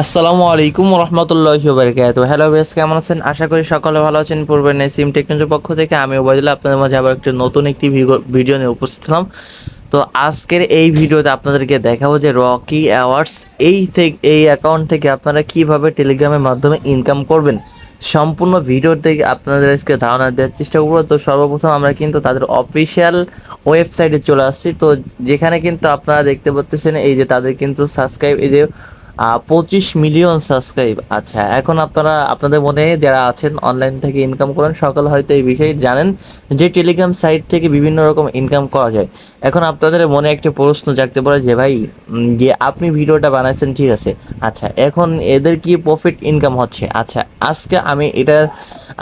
আসসালামু আলাইকুম রহমতুল্লাহি বারকাত হ্যালো বেস কেমন আছেন? আশা করি সকলে ভালো আছেন। পূর্বের নেই সিম টেকনোলজির পক্ষ থেকে আমি ওবায়দুল্লাহ আপনাদের মাঝে আবার একটি নতুন একটি ভিডিও নিয়ে উপস্থিত হলাম। তো আজকের এই ভিডিওতে আপনাদেরকে দেখাবো যে রকি অ্যাওয়ার্ডস এই থেকে এই অ্যাকাউন্ট থেকে আপনারা কীভাবে টেলিগ্রামের মাধ্যমে ইনকাম করবেন, সম্পূর্ণ ভিডিওর থেকে আপনাদেরকে ধারণা দেওয়ার চেষ্টা করব। তো সর্বপ্রথম আমরা কিন্তু তাদের অফিসিয়াল ওয়েবসাইটে চলে আসছি। তো যেখানে কিন্তু আপনারা দেখতে পাচ্ছেন এই যে তাদের কিন্তু সাবস্ক্রাইব এই যে পঁচিশ মিলিয়ন সাবস্ক্রাইব আচ্ছা এখন আপনারা, আপনাদের মনে যারা আছেন অনলাইন থেকে ইনকাম করেন, সকালে হয়তো এই বিষয়ে জানেন যে টেলিগ্রাম সাইট থেকে বিভিন্ন রকম ইনকাম করা যায়। এখন আপনাদের মনে একটা প্রশ্ন জাগতে পারে যে, ভাই যে আপনি ভিডিওটা বানাচ্ছেন ঠিক আছে। আচ্ছা এখন এদের কি প্রফিট ইনকাম হচ্ছে? আচ্ছা আজকে আমি এটা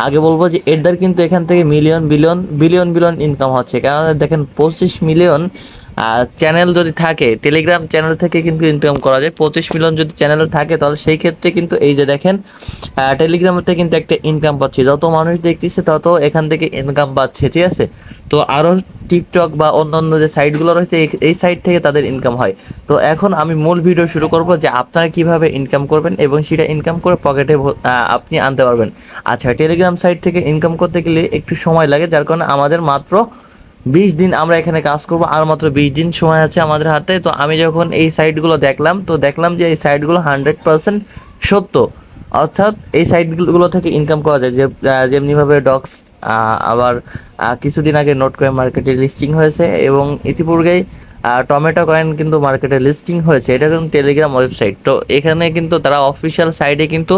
আগে বলব যে, এদের কিন্তু এখান থেকে million billion billion billion income হচ্ছে। কারণ দেখেন, পঁচিশ মিলিয়ন চ্যানেল যদি থাকে টেলিগ্রাম চ্যানেল থেকে কিন্তু ইনকাম করা যায়। পঁচিশ মিলিয়ন যদি চ্যানেল থাকে, তাহলে সেই ক্ষেত্রে কিন্তু এই যে দেখেন টেলিগ্রাম থেকে কিন্তু একটা ইনকাম পাচ্ছে। যত মানুষ দেখতেছে, তত এখান থেকে ইনকাম পাচ্ছে, ঠিক আছে? তো আরও টিকটক বা অন্যান্য যে সাইটগুলো রয়েছে, এই সাইট থেকে তাদের ইনকাম হয়। তো এখন আমি মূল ভিডিও শুরু করব যে আপনারা কীভাবে ইনকাম করবেন এবং সেটা ইনকাম করে পকেটে আপনি আনতে পারবেন। আচ্ছা টেলিগ্রাম সাইট থেকে ইনকাম করতে গেলে একটু সময় লাগে, যার কারণে আমাদের মাত্র বিশ দিন আমরা এখানে কাজ করব, আর মাত্র বিশ দিন সময় আছে আমাদের হাতে। তো আমি যখন এই সাইটগুলো দেখলাম, তো দেখলাম যে এই সাইটগুলো হান্ড্রেড পার্সেন্ট সত্য। অর্থাৎ এই সাইটগুলো থেকে ইনকাম করা যায়। যে যেমনিভাবে ডক্স আবার কিছুদিন আগে নোট কয়েন মার্কেটে লিস্টিং হয়েছে এবং ইতিপূর্বেই টমেটো কয়েন কিন্তু মার্কেটে লিস্টিং হয়েছে। এটা কিন্তু টেলিগ্রাম ওয়েবসাইট তো এখানে কিন্তু তারা অফিসিয়াল সাইটে কিন্তু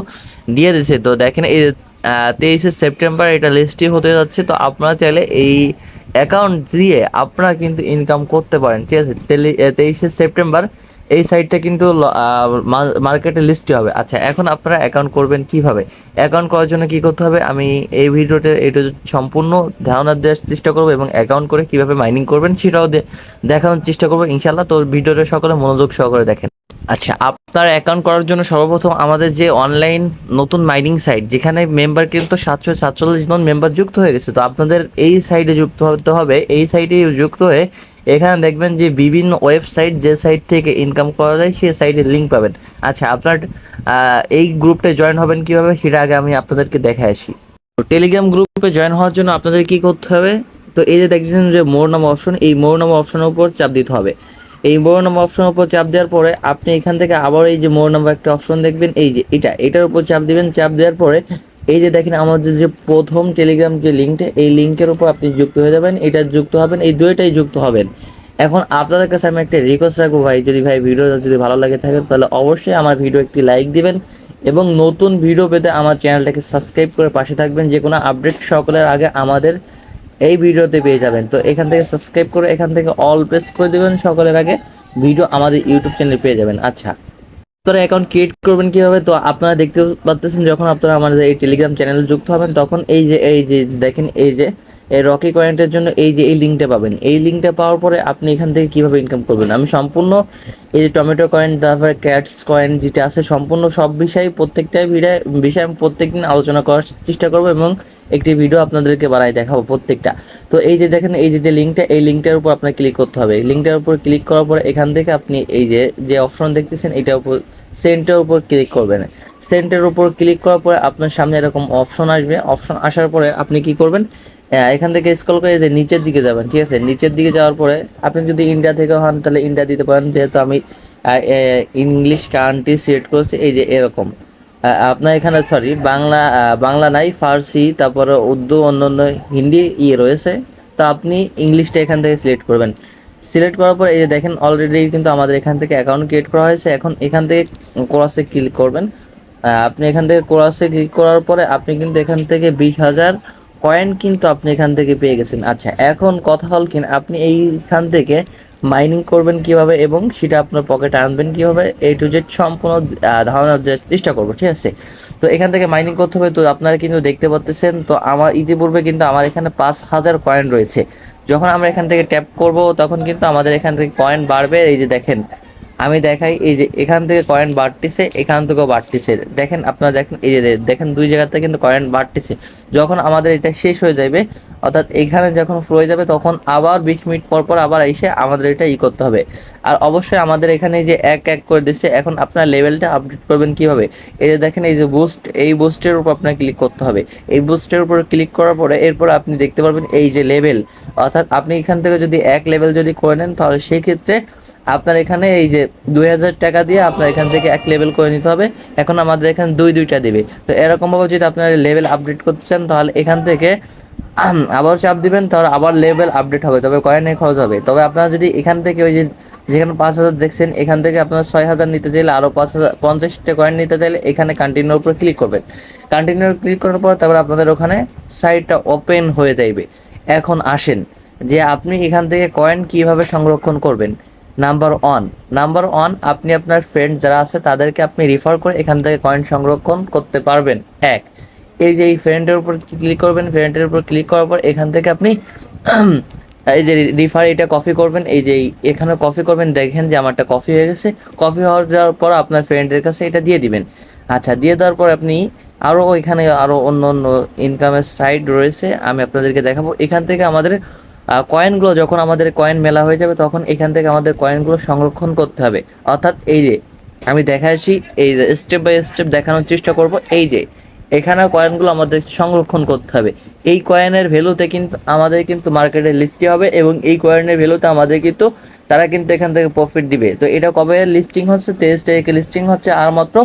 দিয়ে দিছে তো দেখেন এই তেইশে সেপ্টেম্বর এটা লিস্টিং হতে যাচ্ছে। তো আপনারা চাইলে এই অ্যাকাউন্ট দিয়ে আপনারা কিন্তু ইনকাম করতে পারেন, ঠিক আছে? তেইশে সেপ্টেম্বর এই সাইটটা কিন্তু মার্কেটে লিস্টে হবে। আচ্ছা এখন আপনারা অ্যাকাউন্ট করবেন কীভাবে? অ্যাকাউন্ট করার জন্য কি করতে হবে? আমি এই ভিডিওতে এটা সম্পূর্ণ ধারণা দেওয়ার চেষ্টা করব এবং অ্যাকাউন্ট করে কীভাবে মাইনিং করবেন সেটাও দেখানোর চেষ্টা করব ইনশাল্লাহ তো ভিডিওটা সকলে মনোযোগ সহকারে দেখেন। আচ্ছা আপনার অ্যাকাউন্ট করার জন্য সর্বপ্রথম আমাদের যে অনলাইন নতুন মাইনিং সাইট যেখানে মেম্বার কিন্তু সাতশো সাতচল্লিশ জন মেম্বার যুক্ত হয়ে গেছে, তো আপনাদের এই সাইটে যুক্ত হতে হবে। এই সাইটে যুক্ত হয়ে এখানে দেখবেন যে বিভিন্ন ওয়েবসাইট যে সাইট থেকে ইনকাম করা যায়, সেই সাইটের লিঙ্ক পাবেন। আচ্ছা আপনার এই গ্রুপটা জয়েন হবেন কীভাবে, সেটা আগে আমি আপনাদেরকে দেখে আসি। তো টেলিগ্রাম গ্রুপে জয়েন হওয়ার জন্য আপনাদের কি করতে হবে? তো এই যে দেখছেন যে মোর নাম অপশন এই মোর নাম অপশনের উপর চাপ দিতে হবে। এই মোর নাম অপশনের উপর চাপ দেওয়ার পরে আপনি এখান থেকে আবার এই যে মোর নাম্বার একটা অপশন দেখবেন, এই যে এটা, এটার উপর চাপ দিবেন, চাপ দেওয়ার পরে এই যে দেখেন আমাদের যে প্রথম টেলিগ্রাম যে লিঙ্কটা এই লিঙ্কের উপর আপনি যুক্ত হয়ে যাবেন, এটা যুক্ত হবেন, এই দুইটাই যুক্ত হবেন। এখন আপনাদের কাছে আমি একটা রিকোয়েস্ট রাখব ভাই, যদি ভাই ভিডিও যদি ভালো লাগে থাকে, তাহলে অবশ্যই আমার ভিডিও একটি লাইক দিবেন এবং নতুন ভিডিও পেতে আমার চ্যানেলটাকে সাবস্ক্রাইব করে পাশে থাকবেন। যে কোনো আপডেট সকলের আগে আমাদের এই ভিডিওতে পেয়ে যাবেন। তো এখান থেকে সাবস্ক্রাইব করে এখান থেকে অল প্রেস করে দেবেন। সকলের আগে ভিডিও আমাদের ইউটিউব চ্যানেলে পেয়ে যাবেন। আচ্ছা। আপনারা অ্যাকাউন্ট ক্রিয়েট করবেন কীভাবে? তো আপনারা দেখতে পাচ্ছেন যখন আপনারা আমাদের এই টেলিগ্রাম চ্যানেলে যুক্ত হবেন, তখন এই যে এই যে দেখেন, এই যে এই রকি কয়েন্টের জন্য এই যে এই লিঙ্কটা পাবেন। এই লিঙ্কটা পাওয়ার পরে আপনি এখান থেকে কীভাবে ইনকাম করবেন? আমি সম্পূর্ণ এই যে টমেটো কয়েন তারপরে ক্যাটস কয়েন যেটা আছে, সম্পূর্ণ সব বিষয় প্রত্যেকটাই বিষয় বিষয়ে আমি প্রত্যেকদিন আলোচনা করার চেষ্টা করব এবং একটি ভিডিও আপনাদেরকে বানাই দেখাবো প্রত্যেকটা। তো এই যে দেখেন, এই যে যে লিঙ্কটা এই লিঙ্কটার উপর আপনার ক্লিক করতে হবে। লিঙ্কটার উপর ক্লিক করার পরে এখান থেকে আপনি এই যে যে অপশন দেখতেছেন, এটার উপর সেন্টের উপর ক্লিক করবেন। সেন্টের উপর ক্লিক করার পরে আপনার সামনে এরকম অপশন আসবে। অপশন আসার পরে আপনি কি করবেন? আহ, এখান থেকে স্কল করে যে নিচের দিকে যাবেন ঠিক আছে? নিচের দিকে যাওয়ার পরে আপনি যদি ইন্ডিয়া থেকে হন তাহলে ইন্ডিয়া দিতে পারেন। যেহেতু আমি ইংলিশ কান্ট্রি সিলেক্ট করেছি এই যে এরকম। আপনার এখানে সরি বাংলা বাংলা নাই ফার্সি তারপরে উর্দু অন্যান্য হিন্দি ইয়ে রয়েছে। তো আপনি ইংলিশটা এখান থেকে সিলেক্ট করবেন। সিলেক্ট করার পর এই যে দেখেন অলরেডি কিন্তু আমাদের এখান থেকে অ্যাকাউন্ট ক্রিয়েট করা হয়েছে। এখন এখান থেকে কোরাসে ক্লিক করবেন। আপনি এখান থেকে কোরাসে ক্লিক করার পরে আপনি কিন্তু এখান থেকে বিশ হাজার কয়েন কিন্তু আপনি এখান থেকে পেয়ে গেছেন। আচ্ছা এখন কথা হল কিনা আপনি এইখান থেকে মাইনিং করবেন কীভাবে এবং সেটা আপনার পকেটে আনবেন কীভাবে এই টু জেড সম্পূর্ণ ধারণা চেষ্টা করব, ঠিক আছে? তো এখান থেকে মাইনিং করতে হবে, তো আপনারা কিন্তু দেখতে পাচ্ছেন তো আমার ইতিপূর্বে কিন্তু আমার এখানে পাঁচ হাজার কয়েন রয়েছে। যখন আমরা এখান থেকে ট্যাপ করব, তখন কিন্তু আমাদের এখান থেকে কয়েন বাড়বে, এই যে দেখেন আমি দেখাই, এই যে এখান থেকে কয়েন বাড়তেছে, এখান থেকেও বাড়তেছে। দেখেন আপনারা দেখেন, এই যে দেখেন দুই জায়গাতে কিন্তু কয়েন বাড়তেছে। যখন আমাদের এটা শেষ হয়ে যাবে, অর্থাৎ এখানে যখন ফ্লো হয়ে যাবে, তখন আবার বিশ মিনিট পর পর আবার এসে আমাদের এটা ই করতে হবে। আর অবশ্যই আমাদের এখানে যে এক এক করে দিচ্ছে, এখন আপনার লেভেলটা আপডেট করবেন কীভাবে? এই যে দেখেন, এই যে বুস্ট এই বুস্টের উপর আপনাকে ক্লিক করতে হবে। এই বুস্টের উপর ক্লিক করার পরে এরপর আপনি দেখতে পারবেন এই যে লেভেল অর্থাৎ আপনি এখান থেকে যদি এক লেভেল যদি করে নেন, তাহলে সেই ক্ষেত্রে আপনার এখানে এই যে দুই হাজার টাকা দিয়ে আপনার এখান থেকে এক লেভেল করে নিতে হবে। এখন আমাদের এখানে দুই, দুইটা দেবে। তো এরকমভাবে যদি আপনার লেভেল আপডেট করতে চান, তাহলে এখান থেকে আবার চাপ দিবেন, তাহলে আবার লেভেল আপডেট হবে। তবে কয়েনের খরচ হবে। তবে আপনারা যদি এখান থেকে ওই যে যেখানে পাঁচ হাজার দেখছেন, এখান থেকে আপনারা ছয় হাজার নিতে চাইলে আরও পাঁচ হাজার, পঞ্চাশটা কয়েন নিতে চাইলে এখানে কন্টিনিউর উপর ক্লিক করবেন। কন্টিনিউর ক্লিক করার পর তারপর আপনাদের ওখানে সাইটটা ওপেন হয়ে যাইবে। এখন আসেন, যে আপনি এখান থেকে কয়েন কীভাবে সংরক্ষণ করবেন। নাম্বার ওয়ান নাম্বার ওয়ান আপনি আপনার ফ্রেন্ড যারা আছে, তাদেরকে আপনি রিফার করে এখান থেকে কয়েন সংরক্ষণ করতে পারবেন। এক, এই যে এই ফ্রেন্ডের উপর ক্লিক করবেন ফ্রেন্ডের উপর ক্লিক করার পর এখান থেকে আপনি এই যে রিফার এটা কপি করবেন। এই যে এখানে কপি করবেন, দেখেন যে আমারটা কপি হয়ে গেছে। কপি হওয়ার যাওয়ার পর আপনার ফ্রেন্ডের কাছে এটা দিয়ে দিবেন। আচ্ছা দিয়ে দেওয়ার পর আপনি আরও এখানে আরও অন্য অন্য ইনকামের সাইট রয়েছে, আমি আপনাদেরকে দেখাবো। এখান থেকে আমাদের কয়েনগুলো যখন আমাদের কয়েন মেলা হয়ে যাবে, তখন এখান থেকে আমাদের কয়েনগুলো সংরক্ষণ করতে হবে। অর্থাৎ এই যে, আমি দেখাচ্ছি এই যে স্টেপ বাই স্টেপ দেখানোর চেষ্টা করব। এই যে এখানে কয়েনগুলো আমাদের সংরক্ষণ করতে হবে। এই কয়েনের ভ্যালুতে কিন্তু আমাদের কিন্তু মার্কেটে লিস্টিং হবে এবং এই কয়েনের ভ্যালুতে আমাদের কিন্তু, তারা কিন্তু এখান থেকে প্রফিট দিবে। তো এটা কবে লিস্টিং হচ্ছে? তেইশ তারিখে লিস্টিং হচ্ছে আর মাত্র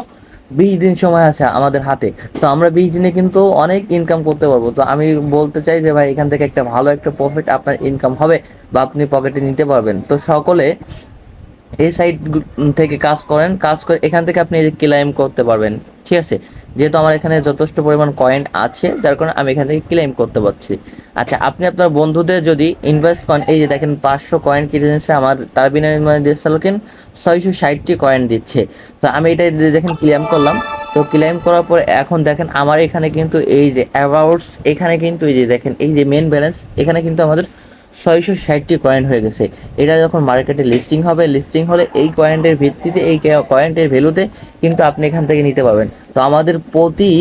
বিশ দিন সময় আছে আমাদের হাতে। তো আমরা বিশ দিনে কিন্তু অনেক ইনকাম করতে পারব। তো আমি বলতে চাই যে, ভাই, এখান থেকে একটা ভালো একটা প্রফিট আপনার ইনকাম হবে বা আপনি পকেটে নিতে পারবেন। তো সকলে এই সাইট থেকে কাজ করেন, কাজ করে এখান থেকে আপনি ক্লাইম করতে পারবেন, ঠিক আছে? যেহেতু আমার এখানে যথেষ্ট পরিমাণ কয়েন আছে, যার কারণে আমি এখান থেকে ক্লেম করতে পারছি। আচ্ছা আপনি আপনার বন্ধুদের যদি ইনভেস্ট করেন, এই যে দেখেন পাঁচশো কয়েন কিনে নিচ্ছে আমার তার বিনিময়ে দিয়েছিল ছয়শো ষাটটি কয়েন দিচ্ছে। তো আমি এটা দেখেন ক্লেম করলাম। তো ক্লেম করার পর এখন দেখেন আমার এখানে কিন্তু এই যে অ্যাবাউটস এখানে কিন্তু এই যে দেখেন, এই যে মেন ব্যালেন্স এখানে কিন্তু আমাদের ছয়শো ষাটটি কয়েন হয়ে গেছে। এটা যখন মার্কেটে লিস্টিং হবে লিস্টিং হলে এই কয়েনটের ভিত্তিতে, এই কয়েনটের ভ্যালুতে কিন্তু আপনি এখান থেকে নিতে পারবেন। তো আমাদের প্রতি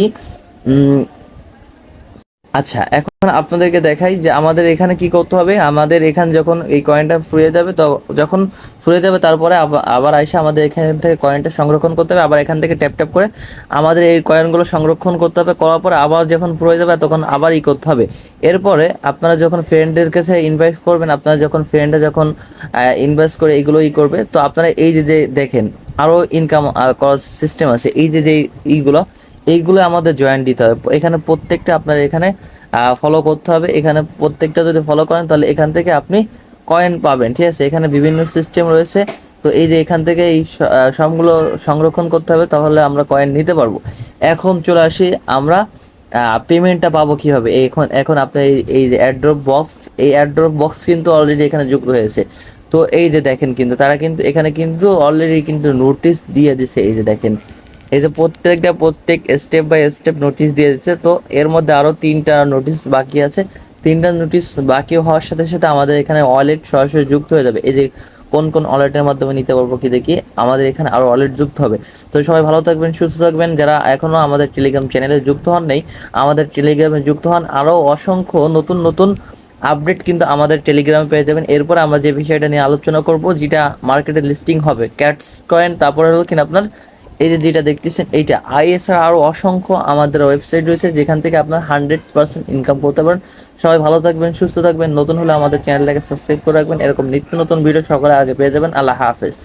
আচ্ছা এখন আপনাদেরকে দেখাই যে আমাদের এখানে কি করতে হবে। আমাদের এখানে যখন এই কয়েনটা ফুরিয়ে যাবে, তো যখন ফুরিয়ে যাবে, তারপরে আবার এসে আমাদের এখান থেকে কয়েনটা সংরক্ষণ করতে হবে। আবার এখান থেকে ট্যাপ ট্যাপ করে আমাদের এই কয়েনগুলো সংরক্ষণ করতে হবে। করার পরে আবার যখন ফুরিয়ে যাবে, তখন আবার ই করতে হবে। এরপরে আপনারা যখন ফ্রেন্ডের কাছে ইনভেস্ট করবেন, আপনারা যখন ফ্রেন্ডে যখন ইনভেস্ট করে এগুলো ই করবে, তো আপনারা এই যে দেখেন আরও ইনকাম করার সিস্টেম আছে। এই যে যে ইগুলো এইগুলো আমাদের জয়েন দিতে হবে। এখানে প্রত্যেকটা আপনার এখানে ফলো করতে হবে। এখানে প্রত্যেকটা যদি ফলো করেন, তাহলে এখান থেকে আপনি কয়েন পাবেন, ঠিক আছে? এখানে বিভিন্ন সিস্টেম রয়েছে। তো এই যে এখান থেকে এই সবগুলো সংরক্ষণ করতে হবে, তাহলে আমরা কয়েন নিতে পারব। এখন চলে আসি আমরা পেমেন্টটা পাবো কীভাবে? এখন এখন আপনার এই অ্যাড্রপ বক্স এই অ্যাড্রপ বক্স কিন্তু অলরেডি এখানে যুক্ত হয়েছে। তো এই যে দেখেন কিন্তু, তারা কিন্তু, এখানে কিন্তু অলরেডি কিন্তু নোটিশ দিয়ে দিছে, এই যে দেখেন। এই যে প্রত্যেকটা, প্রত্যেক স্টেপ বাই স্টেপ নোটিশ দিয়ে দিচ্ছে, তো এর মধ্যে আরও তিনটা নোটিশ বাকি আছে। তিনটা নোটিশ বাকি হওয়ার সাথে সাথে আমাদের এখানে ওয়ালেট সরাসরি যুক্ত হয়ে যাবে। এই যে কোন কোন ওয়ালেটের মাধ্যমে নিতে পারব কি দেখি, আমাদের এখানে আরও ওয়ালেট যুক্ত হবে। তো সবাই ভালো থাকবেন, সুস্থ থাকবেন। যারা এখনও আমাদের টেলিগ্রাম চ্যানেলে যুক্ত হন নেই, আমাদের টেলিগ্রামে যুক্ত হন। আরও অসংখ্য নতুন নতুন আপডেট কিন্তু আমাদের টেলিগ্রামে পেয়ে যাবেন। এরপর আমরা যে বিষয়টা নিয়ে আলোচনা করব, যেটা মার্কেটে লিস্টিং হবে। ক্যাটস কয়েন তারপরে হলো কিনা আপনার এই যে যেটা দেখতেছেন, এইটা আইএসআর আরও অসংখ্য আমাদের ওয়েবসাইট রয়েছে, যেখান থেকে আপনার হান্ড্রেড পার্সেন্ট ইনকাম করতে পারেন সবাই ভালো থাকবেন, সুস্থ থাকবেন, নতুন হলে আমাদের চ্যানেলটাকে সাবস্ক্রাইব করে রাখবেন। এরকম নিত্য নতুন ভিডিও সকলে আগে পেয়ে যাবেন। আল্লাহ হাফেজ।